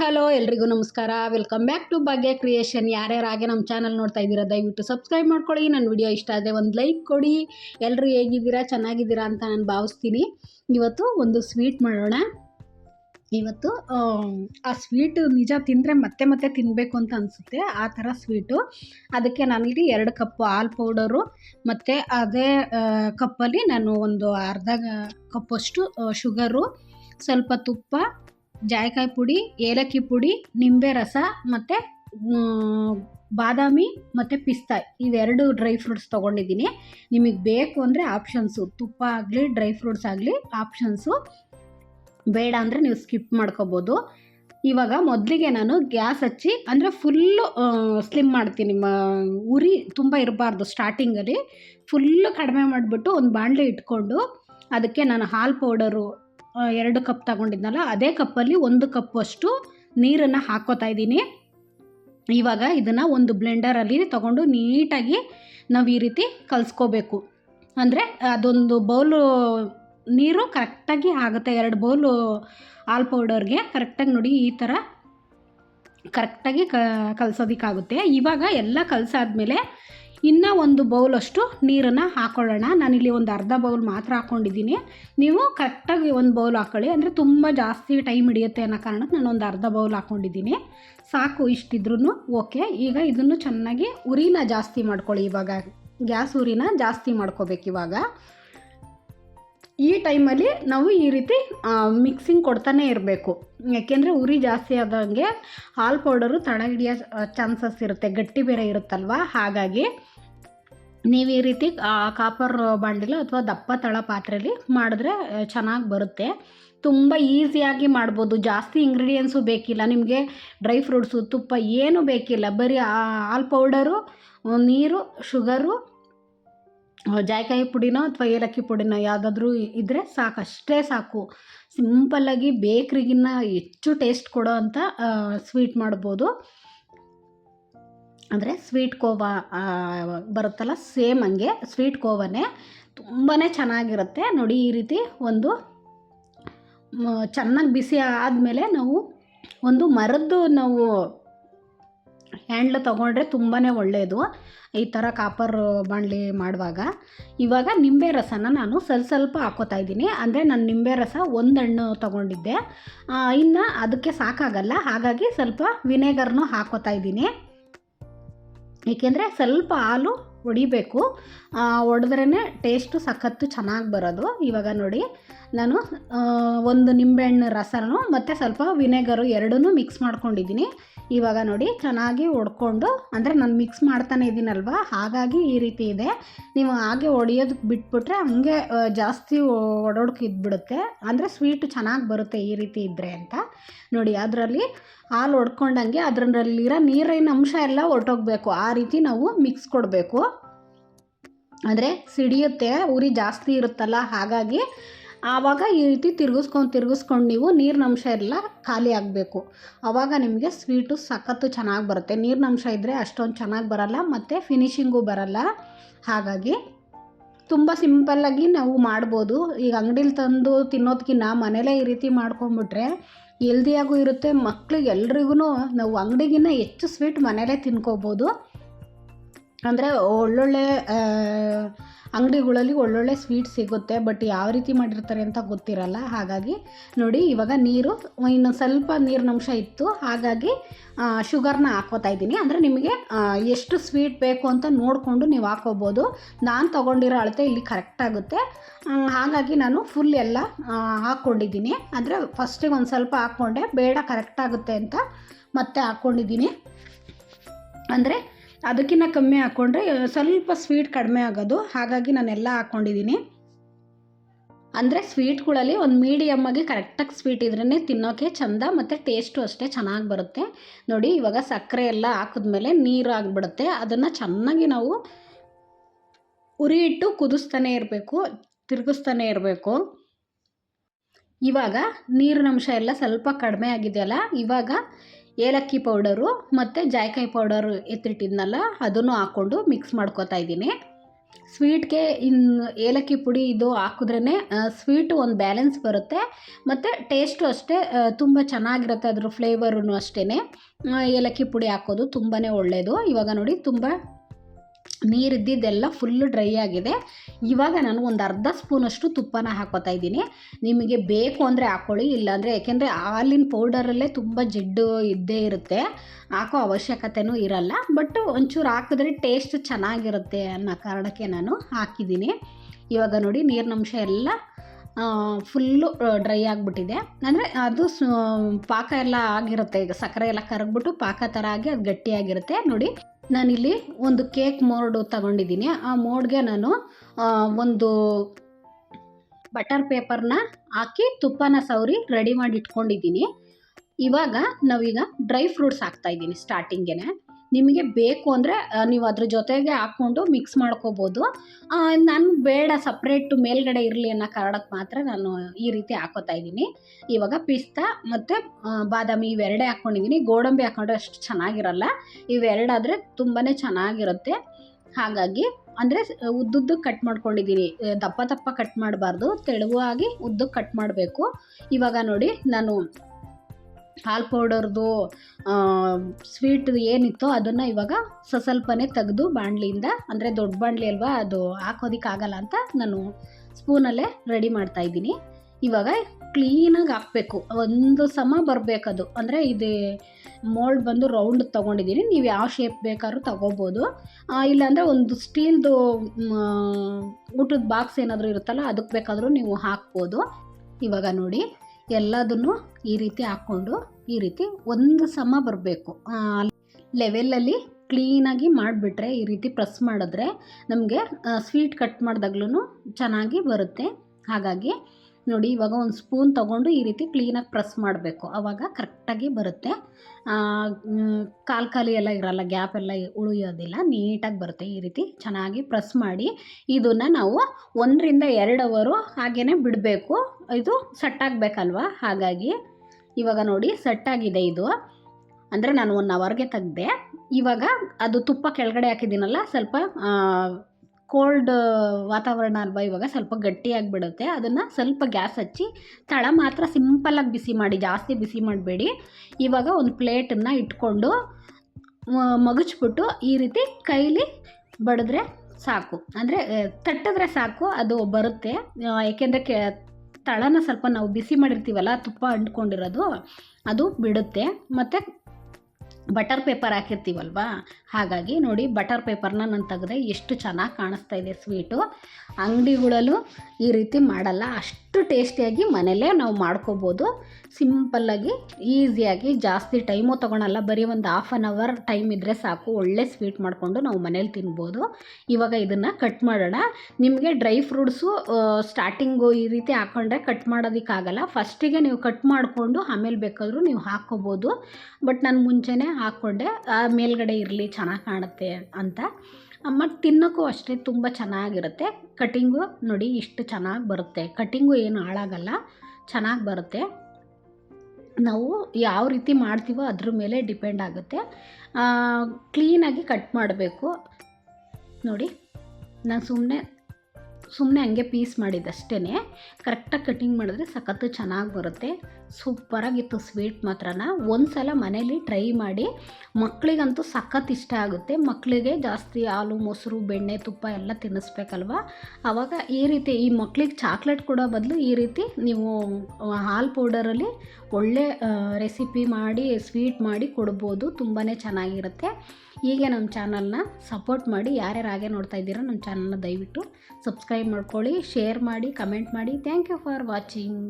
Hello, ಎಲ್ರಿಗೂ ನಮಸ್ಕಾರ. Welcome back to Bhagya creation ಯಾರ್ಯಾರು ಹಾಗೆ ನಮ್ಮ ಚಾನಲ್ ನೋಡ್ತಾ ಇದ್ದೀರಾ, ದಯವಿಟ್ಟು ಸಬ್ಸ್ಕ್ರೈಬ್ ಮಾಡ್ಕೊಳ್ಳಿ. ನನ್ನ ವಿಡಿಯೋ ಇಷ್ಟ ಆದರೆ ಒಂದು ಲೈಕ್ ಕೊಡಿ. ಎಲ್ಲರೂ ಹೇಗಿದ್ದೀರಾ, ಚೆನ್ನಾಗಿದ್ದೀರಾ ಅಂತ ನಾನು ಭಾವಿಸ್ತೀನಿ. ಇವತ್ತು ಒಂದು ಸ್ವೀಟ್ ಮಾಡೋಣ. ಇವತ್ತು ಆ ಸ್ವೀಟು ನಿಜ ತಿಂದರೆ ಮತ್ತೆ ಮತ್ತೆ ತಿನ್ನಬೇಕು ಅಂತ ಅನಿಸುತ್ತೆ. ಆ ಥರ ಸ್ವೀಟು ಅದಕ್ಕೆ ನಾನಿಲ್ಲಿ ಎರಡು ಕಪ್ಪು ಹಾಲು ಪೌಡರು ಮತ್ತು ಅದೇ ಕಪ್ಪಲ್ಲಿ ನಾನು ಒಂದು ಅರ್ಧ ಕಪ್ಪಷ್ಟು ಶುಗರು ಸ್ವಲ್ಪ ತುಪ್ಪ ಜಾಯಿಕಾಯಿ ಪುಡಿ, ಏಲಕ್ಕಿ ಪುಡಿ, ನಿಂಬೆ ರಸ ಮತ್ತು ಬಾದಾಮಿ ಮತ್ತು ಪಿಸ್ತಾ ಇವೆರಡು ಡ್ರೈ ಫ್ರೂಟ್ಸ್ ತೊಗೊಂಡಿದ್ದೀನಿ. ನಿಮಗೆ ಬೇಕು ಅಂದರೆ ಆಪ್ಷನ್ಸು ತುಪ್ಪ ಆಗಲಿ ಡ್ರೈ ಫ್ರೂಟ್ಸ್ ಆಗಲಿ ಆಪ್ಷನ್ಸು ಬೇಡ ಅಂದರೆ ನೀವು ಸ್ಕಿಪ್ ಮಾಡ್ಕೋಬೋದು. ಇವಾಗ ಮೊದಲಿಗೆ ನಾನು ಗ್ಯಾಸ್ ಹಚ್ಚಿ, ಅಂದರೆ ಫುಲ್ಲು ಸ್ಲಿಮ್ ಮಾಡ್ತೀನಿ. ಮ ಉರಿ ತುಂಬ ಇರಬಾರ್ದು ಸ್ಟಾರ್ಟಿಂಗಲ್ಲಿ ಫುಲ್ಲು ಕಡಿಮೆ ಮಾಡಿಬಿಟ್ಟು ಒಂದು ಬಾಣಲೆ ಇಟ್ಕೊಂಡು, ಅದಕ್ಕೆ ನಾನು ಹಾಲು ಪೌಡರು ಎರಡು ಕಪ್ ತಗೊಂಡಿದ್ನಲ್ಲ, ಅದೇ ಕಪ್ಪಲ್ಲಿ ಒಂದು ಕಪ್ಪಷ್ಟು ನೀರನ್ನು ಹಾಕ್ಕೋತಾ ಇದ್ದೀನಿ. ಇವಾಗ ಇದನ್ನು ಒಂದು ಬ್ಲೆಂಡರಲ್ಲಿ ತಗೊಂಡು ನೀಟಾಗಿ ನಾವು ಈ ರೀತಿ ಕಲಿಸ್ಕೋಬೇಕು. ಅಂದರೆ ಅದೊಂದು ಬೌಲು ನೀರು ಕರೆಕ್ಟಾಗಿ ಆಗುತ್ತೆ, ಎರಡು ಬೌಲು ಹಾಲು ಪೌಡರ್ಗೆ ಕರೆಕ್ಟಾಗಿ ನೋಡಿ ಈ ಥರ ಕರೆಕ್ಟಾಗಿ ಕ, ಕಲಸೋದಕ್ಕಾಗುತ್ತೆ. ಇವಾಗ ಎಲ್ಲ ಕಲಸಾದ್ಮೇಲೆ ಇನ್ನೂ ಒಂದು ಬೌಲಷ್ಟು ನೀರನ್ನು ಹಾಕ್ಕೊಳ್ಳೋಣ ನಾನಿಲ್ಲಿ ಒಂದು ಅರ್ಧ ಬೌಲ್ ಮಾತ್ರ ಹಾಕ್ಕೊಂಡಿದ್ದೀನಿ ನೀವು ಕರೆಕ್ಟಾಗಿ ಒಂದು ಬೌಲ್ ಹಾಕ್ಕೊಳ್ಳಿ ಅಂದರೆ ತುಂಬ ಜಾಸ್ತಿ ಟೈಮ್ ಹಿಡಿಯುತ್ತೆ ಅನ್ನೋ ಕಾರಣಕ್ಕೆ ನಾನು ಒಂದು ಅರ್ಧ ಬೌಲ್ ಹಾಕ್ಕೊಂಡಿದ್ದೀನಿ ಸಾಕು ಇಷ್ಟಿದ್ರೂ ಓಕೆ ಈಗ ಇದನ್ನು ಚೆನ್ನಾಗಿ ಉರಿನ ಜಾಸ್ತಿ ಮಾಡ್ಕೊಳ್ಳಿ ಇವಾಗ. ಗ್ಯಾಸ್ ಉರಿನ ಜಾಸ್ತಿ ಮಾಡ್ಕೋಬೇಕು ಇವಾಗ. ಈ ಟೈಮಲ್ಲಿ ನಾವು ಈ ರೀತಿ ಮಿಕ್ಸಿಂಗ್ ಕೊಡ್ತಾನೆ ಇರಬೇಕು. ಯಾಕೆಂದರೆ ಉರಿ ಜಾಸ್ತಿ ಆದಂಗೆ ಹಾಲು ಪೌಡರು ತಳ ಹಿಡಿಯೋ ಚಾನ್ಸಸ್ ಇರುತ್ತೆ. ಗಟ್ಟಿ ಬೇರೆ ಇರುತ್ತಲ್ವ? ಹಾಗಾಗಿ ನೀವು ಈ ರೀತಿ ಕಾಪರ್ ಬಾಂಡಿಲ ಅಥವಾ ದಪ್ಪ ತಳ ಪಾತ್ರೆಯಲ್ಲಿ ಮಾಡಿದ್ರೆ ಚೆನ್ನಾಗಿ ಬರುತ್ತೆ. ತುಂಬ ಈಸಿಯಾಗಿ ಮಾಡ್ಬೋದು. ಜಾಸ್ತಿ ಇಂಗ್ರೀಡಿಯೆಂಟ್ಸು ಬೇಕಿಲ್ಲ. ನಿಮಗೆ ಡ್ರೈ ಫ್ರೂಟ್ಸು ತುಪ್ಪ ಏನೂ ಬೇಕಿಲ್ಲ. ಬರೀ ಹಾಲು ಪೌಡರು ನೀರು ಶುಗರು ಜಾಯಿಕಾಯಿ ಪುಡಿನೋ ಅಥವಾ ಏಲಕ್ಕಿ ಪುಡಿನೋ ಯಾವುದಾದ್ರೂ ಇದ್ದರೆ ಸಾಕು. ಅಷ್ಟೇ ಸಾಕು ಸಿಂಪಲ್ಲಾಗಿ ಬೇಕ್ರಿಗಿನ್ನ ಹೆಚ್ಚು ಟೇಸ್ಟ್ ಕೊಡೋ ಅಂಥ ಸ್ವೀಟ್ ಮಾಡ್ಬೋದು. ಅಂದರೆ ಸ್ವೀಟ್ ಕೋವಾ ಬರುತ್ತಲ್ಲ ಸೇಮ್ ಹಂಗೆ ಸ್ವೀಟ್ ಕೋವನೇ ತುಂಬಾ ಚೆನ್ನಾಗಿರುತ್ತೆ. ನೋಡಿ ಈ ರೀತಿ ಒಂದು ಚೆನ್ನಾಗಿ ಬಿಸಿ ಆದಮೇಲೆ ನಾವು ಒಂದು ಮರದ್ದು ನಾವು ಹ್ಯಾಂಡ್ಲ್ ತೊಗೊಂಡ್ರೆ ತುಂಬಾ ಒಳ್ಳೆಯದು ಈ ಥರ ಕಾಪರ್ ಬಾಣಲಿ ಮಾಡುವಾಗ. ಇವಾಗ ನಿಂಬೆ ರಸನ ನಾನು ಸ್ವಲ್ಪ ಸ್ವಲ್ಪ ಹಾಕೋತಾ ಇದ್ದೀನಿ. ಅಂದರೆ ನಾನು ನಿಂಬೆ ರಸ ಒಂದು ಹಣ್ಣು ತೊಗೊಂಡಿದ್ದೆ. ಇನ್ನು ಅದಕ್ಕೆ ಸಾಕಾಗಲ್ಲ. ಹಾಗಾಗಿ ಸ್ವಲ್ಪ ವಿನೆಗರ್ನು ಹಾಕೋತಾ ಇದ್ದೀನಿ. ಏಕೆಂದರೆ ಸ್ವಲ್ಪ ಹಾಲು ಹೊಡಿಬೇಕು. ಹೊಡೆದ್ರೇ ಟೇಸ್ಟು ಸಖತ್ತು ಚೆನ್ನಾಗಿ ಬರೋದು. ಇವಾಗ ನೋಡಿ ನಾನು ಒಂದು ನಿಂಬೆಹಣ್ಣು ರಸನು ಮತ್ತು ಸ್ವಲ್ಪ ವಿನೆಗರು ಎರಡೂ ಮಿಕ್ಸ್ ಮಾಡ್ಕೊಂಡಿದ್ದೀನಿ. ಇವಾಗ ನೋಡಿ, ಚೆನ್ನಾಗಿ ಒಡ್ಕೊಂಡು, ಅಂದರೆ ನಾನು ಮಿಕ್ಸ್ ಮಾಡ್ತಾನೆ ಇದ್ದೀನಲ್ವ ಹಾಗಾಗಿ ಈ ರೀತಿ ಇದೆ. ನೀವು ಹಾಗೆ ಒಡೆಯೋದಕ್ಕೆ ಬಿಟ್ಬಿಟ್ರೆ ಹಂಗೆ ಜಾಸ್ತಿ ಒಡೋಡ್ಕೆ ಇದ್ಬಿಡುತ್ತೆ. ಅಂದರೆ ಸ್ವೀಟ್ ಚೆನ್ನಾಗಿ ಬರುತ್ತೆ ಈ ರೀತಿ ಇದ್ದರೆ ಅಂತ. ನೋಡಿ, ಅದರಲ್ಲಿ ಹಾಲು ಒಡ್ಕೊಂಡಂಗೆ ಅದರಲ್ಲಿರೋ ನೀರಿನ ಅಂಶ ಎಲ್ಲ ಹೊರಟೋಗ್ಬೇಕು ಆ ರೀತಿ ನಾವು ಮಿಕ್ಸ್ ಕೊಡಬೇಕು. ಅಂದರೆ ಸಿಡಿಯುತ್ತೆ, ಉರಿ ಜಾಸ್ತಿ ಇರುತ್ತಲ್ಲ? ಹಾಗಾಗಿ ಆವಾಗ ಈ ರೀತಿ ತಿರುಗಿಸ್ಕೊಂಡು ತಿರುಗಿಸ್ಕೊಂಡು ನೀವು ನೀರಿನ ಅಂಶ ಎಲ್ಲ ಖಾಲಿ ಆಗಬೇಕು. ಆವಾಗ ನಿಮಗೆ ಸ್ವೀಟು ಸಖತ್ತು ಚೆನ್ನಾಗಿ ಬರುತ್ತೆ. ನೀರಿನ ಅಂಶ ಇದ್ದರೆ ಅಷ್ಟೊಂದು ಚೆನ್ನಾಗಿ ಬರಲ್ಲ, ಮತ್ತು ಫಿನಿಶಿಂಗು ಬರಲ್ಲ. ಹಾಗಾಗಿ ತುಂಬ ಸಿಂಪಲ್ಲಾಗಿ ನಾವು ಮಾಡ್ಬೋದು. ಈಗ ಅಂಗಡೀಲಿ ತಂದು ತಿನ್ನೋದಕ್ಕಿಂತ ಮನೇಲೇ ಈ ರೀತಿ ಮಾಡ್ಕೊಂಬಿಟ್ರೆ ಹೆಲ್ದಿಯಾಗೂ ಇರುತ್ತೆ. ಮಕ್ಳಿಗೆ ಎಲ್ರಿಗೂ ನಾವು ಅಂಗಡಿಗಿನ್ನ ಹೆಚ್ಚು ಸ್ವೀಟ್ ಮನೇಲೇ ತಿನ್ಕೋಬೋದು. ಅಂದರೆ ಒಳ್ಳೊಳ್ಳೆ ಅಂಗಡಿಗಳಲ್ಲಿ ಒಳ್ಳೊಳ್ಳೆ ಸ್ವೀಟ್ ಸಿಗುತ್ತೆ ಬಟ್ ಯಾವ ರೀತಿ ಮಾಡಿರ್ತಾರೆ ಅಂತ ಗೊತ್ತಿರಲ್ಲ. ಹಾಗಾಗಿ ನೋಡಿ, ಇವಾಗ ನೀರು, ಇನ್ನು ಸ್ವಲ್ಪ ನೀರಿನ ಅಂಶ ಇತ್ತು. ಹಾಗಾಗಿ ಶುಗರ್ನ ಹಾಕೋತಾ ಇದ್ದೀನಿ. ಅಂದರೆ ನಿಮಗೆ ಎಷ್ಟು ಸ್ವೀಟ್ ಬೇಕು ಅಂತ ನೋಡಿಕೊಂಡು ನೀವು ಹಾಕೋಬೋದು ನಾನು ತೊಗೊಂಡಿರೋ ಅಳತೆ ಇಲ್ಲಿ ಕರೆಕ್ಟ್ ಆಗುತ್ತೆ. ಹಾಗಾಗಿ ನಾನು ಫುಲ್ ಎಲ್ಲ ಹಾಕ್ಕೊಂಡಿದ್ದೀನಿ. ಅಂದರೆ ಫಸ್ಟಿಗೆ ಒಂದು ಸ್ವಲ್ಪ ಹಾಕ್ಕೊಂಡೆ, ಬೇಡ ಕರೆಕ್ಟ್ ಆಗುತ್ತೆ ಅಂತ ಮತ್ತೆ ಹಾಕ್ಕೊಂಡಿದ್ದೀನಿ. ಅಂದರೆ ಅದಕ್ಕಿಂತ ಕಮ್ಮಿ ಹಾಕ್ಕೊಂಡ್ರೆ ಸ್ವಲ್ಪ ಸ್ವೀಟ್ ಕಡಿಮೆ ಆಗೋದು. ಹಾಗಾಗಿ ನಾನೆಲ್ಲ ಹಾಕ್ಕೊಂಡಿದ್ದೀನಿ ಅಂದರೆ ಸ್ವೀಟ್ಗಳಲ್ಲಿ ಒಂದು ಮೀಡಿಯಮ್ಮಾಗಿ ಕರೆಕ್ಟಾಗಿ ಸ್ವೀಟ್ ಇದ್ರೇ ತಿನ್ನೋಕ್ಕೆ ಚಂದ ಮತ್ತು ಟೇಸ್ಟು ಅಷ್ಟೇ ಚೆನ್ನಾಗಿ ಬರುತ್ತೆ. ನೋಡಿ, ಇವಾಗ ಸಕ್ಕರೆ ಎಲ್ಲ ಹಾಕಿದ್ಮೇಲೆ ನೀರು ಆಗಿಬಿಡುತ್ತೆ. ಅದನ್ನು ಚೆನ್ನಾಗಿ ನಾವು ಉರಿ ಇಟ್ಟು ಕುದಿಸ್ತಾನೆ ಇರಬೇಕು, ತಿರುಗಿಸ್ತಾನೆ ಇರಬೇಕು. ಇವಾಗ ನೀರಿನ ಅಂಶ ಎಲ್ಲ ಸ್ವಲ್ಪ ಕಡಿಮೆ ಆಗಿದೆಯಲ್ಲ, ಇವಾಗ ಏಲಕ್ಕಿ ಪೌಡರು ಮತ್ತು ಜಾಯಿಕಾಯಿ ಪೌಡರು ಎತ್ತಿಟ್ಟಿದ್ನಲ್ಲ ಅದನ್ನು ಹಾಕ್ಕೊಂಡು ಮಿಕ್ಸ್ ಮಾಡ್ಕೊತಾ ಇದ್ದೀನಿ. ಸ್ವೀಟ್ಗೆ ಇನ್ನು ಏಲಕ್ಕಿ ಪುಡಿ ಇದು ಹಾಕಿದ್ರೇ ಸ್ವೀಟು ಒಂದು ಬ್ಯಾಲೆನ್ಸ್ ಬರುತ್ತೆ, ಮತ್ತು ಟೇಸ್ಟು ಅಷ್ಟೇ ತುಂಬ ಚೆನ್ನಾಗಿರುತ್ತೆ ಅದ್ರ ಫ್ಲೇವರೂ ಅಷ್ಟೇ ಏಲಕ್ಕಿ ಪುಡಿ ಹಾಕೋದು ತುಂಬಾ ಒಳ್ಳೆಯದು ಇವಾಗ ನೋಡಿ ತುಂಬ ನೀರಿದ್ದಿದ್ದೆಲ್ಲ ಫುಲ್ಲು ಡ್ರೈ ಆಗಿದೆ. ಇವಾಗ ನಾನು ಒಂದು ಅರ್ಧ ಸ್ಪೂನಷ್ಟು ತುಪ್ಪನ ಹಾಕೋತಾ ಇದ್ದೀನಿ. ನಿಮಗೆ ಬೇಕು ಅಂದರೆ ಹಾಕ್ಕೊಳ್ಳಿ ಇಲ್ಲಾಂದರೆ ಯಾಕೆಂದರೆ ಹಾಲಿನ ಪೌಡರಲ್ಲೇ ತುಂಬ ಜಿಡ್ಡು ಇದ್ದೇ ಇರುತ್ತೆ. ಹಾಕೋ ಅವಶ್ಯಕತೆನೂ ಇರಲ್ಲ. ಬಟ್ ಒಂಚೂರು ಹಾಕಿದ್ರೆ ಟೇಸ್ಟ್ ಚೆನ್ನಾಗಿರುತ್ತೆ ಅನ್ನೋ ಕಾರಣಕ್ಕೆ ನಾನು ಹಾಕಿದ್ದೀನಿ. ಇವಾಗ ನೋಡಿ ನೀರಿನಂಶ ಎಲ್ಲ ಫುಲ್ಲು ಡ್ರೈ ಆಗಿಬಿಟ್ಟಿದೆ. ಅಂದರೆ ಅದು ಪಾಕ ಎಲ್ಲ ಆಗಿರುತ್ತೆ. ಈಗ ಸಕ್ಕರೆ ಎಲ್ಲ ಕರಗ್ಬಿಟ್ಟು ಪಾಕ ಥರ ಆಗಿ ಅದು ಗಟ್ಟಿಯಾಗಿರುತ್ತೆ. ನೋಡಿ. ನಾನಿಲ್ಲಿ ಒಂದು ಕೇಕ್ ಮೋರ್ಡು ತಗೊಂಡಿದ್ದೀನಿ. ಆ ಮೋಡ್ಗೆ ನಾನು ಒಂದು ಬಟರ್ ಪೇಪರ್ನ ಹಾಕಿ ತುಪ್ಪನ ಸವರಿ ರೆಡಿ ಮಾಡಿ ಇಟ್ಕೊಂಡಿದ್ದೀನಿ ಇವಾಗ ನಾವೀಗ ಡ್ರೈ ಫ್ರೂಟ್ಸ್ ಹಾಕ್ತಾ ಇದ್ದೀನಿ ಸ್ಟಾರ್ಟಿಂಗೇ ನಿಮಗೆ ಬೇಕು ಅಂದರೆ ನೀವು ಅದ್ರ ಜೊತೆಗೆ ಹಾಕ್ಕೊಂಡು ಮಿಕ್ಸ್ ಮಾಡ್ಕೋಬೋದು. ನಾನು ಬೇಡ ಸಪ್ರೇಟು ಮೇಲ್ಗಡೆ ಇರಲಿ ಅನ್ನೋ ಕಾರಣಕ್ಕೆ ಮಾತ್ರ ನಾನು ಈ ರೀತಿ ಹಾಕೋತಾ ಇದ್ದೀನಿ. ಇವಾಗ ಪಿಸ್ತಾ ಮತ್ತು ಬಾದಾಮಿ ಇವೆರಡೇ ಹಾಕ್ಕೊಂಡಿದ್ದೀನಿ. ಗೋಡಂಬಿ ಹಾಕೊಂಡ್ರೆ ಅಷ್ಟು ಚೆನ್ನಾಗಿರಲ್ಲ. ಇವೆರಡಾದರೆ ತುಂಬಾ ಚೆನ್ನಾಗಿರುತ್ತೆ. ಹಾಗಾಗಿ, ಅಂದರೆ, ಉದ್ದುದ್ದು ಕಟ್ ಮಾಡ್ಕೊಂಡಿದ್ದೀನಿ. ದಪ್ಪ ದಪ್ಪ ಕಟ್ ಮಾಡಬಾರ್ದು. ತೆಳುವಾಗಿ ಉದ್ದಕ್ಕೆ ಕಟ್ ಮಾಡಬೇಕು. ಇವಾಗ ನೋಡಿ, ನಾನು ಹಾಲು ಪೌಡರ್ದು ಸ್ವೀಟ್ ಏನಿತ್ತೋ ಅದನ್ನು ಇವಾಗ ಸ ಸ್ವಲ್ಪನೇ ತೆಗೆದು ಬಾಣಲಿಯಿಂದ, ಅಂದರೆ ದೊಡ್ಡ ಬಾಣಲಿ ಅಲ್ವಾ, ಅದು ಹಾಕೋದಿಕ್ಕಾಗಲ್ಲ ಅಂತ ನಾನು ಸ್ಪೂನಲ್ಲೇ ರೆಡಿ ಮಾಡ್ತಾ ಇದ್ದೀನಿ. ಇವಾಗ ಕ್ಲೀನಾಗಿ ಹಾಕಬೇಕು. ಒಂದು ಸಮ ಬರಬೇಕದು. ಅಂದರೆ ಇದು ಮೋಲ್ಡ್ ಬಂದು ರೌಂಡ್ ತೊಗೊಂಡಿದ್ದೀನಿ. ನೀವು ಯಾವ ಶೇಪ್ ಬೇಕಾದ್ರೂ ತೊಗೋಬೋದು. ಇಲ್ಲಾಂದರೆ ಒಂದು ಸ್ಟೀಲ್ದು ಊಟದ ಬಾಕ್ಸ್ ಏನಾದರೂ ಇರುತ್ತಲ್ಲ ಅದಕ್ಕೆ ಬೇಕಾದರೂ ನೀವು ಹಾಕ್ಬೋದು. ಇವಾಗ ನೋಡಿ. ಎಲ್ಲದನ್ನು ಈ ರೀತಿ ಹಾಕ್ಕೊಂಡು ಈ ರೀತಿ ಒಂದು ಸಮ ಬರಬೇಕು. ಲೆವೆಲಲ್ಲಿ ಕ್ಲೀನಾಗಿ ಮಾಡಿಬಿಟ್ರೆ ಈ ರೀತಿ ಪ್ರೆಸ್ ಮಾಡಿದ್ರೆ ನಮಗೆ ಸ್ವೀಟ್ ಕಟ್ ಮಾಡಿದಾಗ್ಲೂ ಚೆನ್ನಾಗಿ ಬರುತ್ತೆ. ಹಾಗಾಗಿ ನೋಡಿ, ಇವಾಗ ಒಂದು ಸ್ಪೂನ್ ತೊಗೊಂಡು ಈ ರೀತಿ ಕ್ಲೀನಾಗಿ ಪ್ರೆಸ್ ಮಾಡಬೇಕು. ಆವಾಗ ಕರೆಕ್ಟಾಗಿ ಬರುತ್ತೆ. ಕಾಲು ಖಾಲಿ ಎಲ್ಲ ಇರಲ್ಲ ಗ್ಯಾಪ್ ಎಲ್ಲ ಉಳಿಯೋದಿಲ್ಲ ನೀಟಾಗಿ ಬರುತ್ತೆ ಈ ರೀತಿ. ಚೆನ್ನಾಗಿ ಪ್ರೆಸ್ ಮಾಡಿ ಇದನ್ನು ನಾವು ಒಂದರಿಂದ ಎರಡು ಅವರು ಹಾಗೇ ಬಿಡಬೇಕು. ಇದು ಸಟ್ಟಾಗಬೇಕಲ್ವ ಹಾಗಾಗಿ ಇವಾಗ ನೋಡಿ ಸೆಟ್ಟಾಗಿದೆ ಇದು. ಅಂದರೆ ನಾನು ಒನ್ ಅವರ್ಗೆ ತೆಗೆದೆ. ಇವಾಗ ಅದು ತುಪ್ಪ ಕೆಳಗಡೆ ಹಾಕಿದ್ದೀನಲ್ಲ, ಸ್ವಲ್ಪ ಕೋಲ್ಡ್ ವಾತಾವರಣ ಅಲ್ವಾ ಇವಾಗ ಸ್ವಲ್ಪ ಗಟ್ಟಿಯಾಗಿಬಿಡುತ್ತೆ. ಅದನ್ನು ಸ್ವಲ್ಪ ಗ್ಯಾಸ್ ಹಚ್ಚಿ ತಳ ಮಾತ್ರ ಸಿಂಪಲ್ಲಾಗಿ ಬಿಸಿ ಮಾಡಿ, ಜಾಸ್ತಿ ಬಿಸಿ ಮಾಡಬೇಡಿ. ಇವಾಗ ಒಂದು ಪ್ಲೇಟನ್ನು ಇಟ್ಕೊಂಡು ಮಗುಚ್ಬಿಟ್ಟು ಈ ರೀತಿ ಕೈಲಿ ಬಡಿದ್ರೆ ಸಾಕು. ಅಂದರೆ ತಟ್ಟಿದ್ರೆ ಸಾಕು, ಅದು ಬರುತ್ತೆ. ಏಕೆಂದರೆ ಕೆ, ತಳನ ಸ್ವಲ್ಪ ನಾವು ಬಿಸಿ ಮಾಡಿರ್ತೀವಲ್ಲ, ತುಪ್ಪ ಅಂಟ್ಕೊಂಡಿರೋದು, ಅದು ಬಿಡುತ್ತೆ. ಮತ್ತು ಬಟರ್ ಪೇಪರ್ ಹಾಕಿರ್ತೀವಲ್ವಾ? ಹಾಗಾಗಿ ನೋಡಿ ಬಟರ್ ಪೇಪರ್ನ ನಾನು ತೆಗೆದೆ ಎಷ್ಟು ಚೆನ್ನಾಗಿ ಕಾಣಿಸ್ತಾ ಇದೆ ಸ್ವೀಟು. ಅಂಗಡಿಗಳಲ್ಲೂ ಈ ರೀತಿ ಮಾಡಲ್ಲ. ಅಷ್ಟು ಟೇಸ್ಟಿಯಾಗಿ ಮನೆಯಲ್ಲೇ ನಾವು ಮಾಡ್ಕೋಬೋದು. ಸಿಂಪಲ್ಲಾಗಿ ಈಸಿಯಾಗಿ ಜಾಸ್ತಿ ಟೈಮು ತೊಗೊಳಲ್ಲ. ಬರೀ ಒಂದು ಹಾಫ್ ಆನ್ ಅವರ್ ಟೈಮ್ ಇದ್ದರೆ ಸಾಕು. ಒಳ್ಳೆ ಸ್ವೀಟ್ ಮಾಡಿಕೊಂಡು ನಾವು ಮನೇಲಿ ತಿನ್ಬೋದು. ಇವಾಗ ಇದನ್ನು ಕಟ್ ಮಾಡೋಣ. ನಿಮಗೆ ಡ್ರೈ ಫ್ರೂಟ್ಸು ಸ್ಟಾರ್ಟಿಂಗು ಈ ರೀತಿ ಹಾಕ್ಕೊಂಡ್ರೆ ಕಟ್ ಮಾಡೋದಕ್ಕಾಗಲ್ಲ. ಫಸ್ಟಿಗೆ ನೀವು ಕಟ್ ಮಾಡಿಕೊಂಡು ಆಮೇಲೆ ಬೇಕಾದರೂ ನೀವು ಹಾಕ್ಕೋಬೋದು. ಬಟ್ ನಾನು ಮುಂಚೆನೇ ಹಾಕ್ಕೊಂಡೆ. ಮೇಲ್ಗಡೆ ಇರಲಿ, ಚೆನ್ನಾಗಿ ಕಾಣುತ್ತೆ ಅಂತ. ಮತ್ತು ತಿನ್ನೋಕ್ಕೂ ಅಷ್ಟೇ ತುಂಬ ಚೆನ್ನಾಗಿರುತ್ತೆ. ಕಟಿಂಗು ನೋಡಿ ಇಷ್ಟು ಚೆನ್ನಾಗಿ ಬರುತ್ತೆ. ಕಟಿಂಗು ಏನು ಹಾಳಾಗಲ್ಲ, ಚೆನ್ನಾಗಿ ಬರುತ್ತೆ. ನಾವು ಯಾವ ರೀತಿ ಮಾಡ್ತೀವೋ ಅದ್ರ ಮೇಲೆ ಡಿಪೆಂಡ್ ಆಗುತ್ತೆ. ಕ್ಲೀನಾಗಿ ಕಟ್ ಮಾಡಬೇಕು. ನೋಡಿ, ನಾನು ಸುಮ್ಮನೆ ಸುಮ್ಮನೆ ಹಂಗೆ ಪೀಸ್ ಮಾಡಿದ್ದಷ್ಟೇ ಕರೆಕ್ಟಾಗಿ ಕಟಿಂಗ್ ಮಾಡಿದ್ರೆ ಸಖತ್ತು ಚೆನ್ನಾಗಿ ಬರುತ್ತೆ. ಸೂಪರಾಗಿತ್ತು ಸ್ವೀಟ್ ಮಾತ್ರನ. ಒಂದು ಸಲ ಮನೇಲಿ ಟ್ರೈ ಮಾಡಿ. ಮಕ್ಕಳಿಗಂತೂ ಸಖತ್ ಇಷ್ಟ ಆಗುತ್ತೆ. ಮಕ್ಕಳಿಗೆ ಜಾಸ್ತಿ ಹಾಲು, ಮೊಸರು, ಬೆಣ್ಣೆ, ತುಪ್ಪ ಎಲ್ಲ ತಿನ್ನಿಸ್ಬೇಕಲ್ವ? ಆವಾಗ ಈ ರೀತಿ ಈ ಮಕ್ಳಿಗೆ ಚಾಕ್ಲೇಟ್ ಕೊಡೋ ಬದಲು ಈ ರೀತಿ ನೀವು ಹಾಲು ಪೌಡರಲ್ಲಿ ಒಳ್ಳೆ ರೆಸಿಪಿ ಮಾಡಿ, ಸ್ವೀಟ್ ಮಾಡಿ ಕೊಡ್ಬೋದು. ತುಂಬಾ ಚೆನ್ನಾಗಿರುತ್ತೆ. ಹೀಗೆ ನಮ್ಮ ಚಾನಲ್ನ ಸಪೋರ್ಟ್ ಮಾಡಿ. ಯಾರ್ಯಾರು ಹಾಗೆ ನೋಡ್ತಾ ಇದ್ದೀರೋ ನಮ್ಮ ಚಾನಲ್ನ ದಯವಿಟ್ಟು ಸಬ್ಸ್ಕ್ರೈಬ್ ಮಾಡ್ಕೊಳ್ಳಿ ಶೇರ್ ಮಾಡಿ ಕಮೆಂಟ್ ಮಾಡಿ. Thank you for watching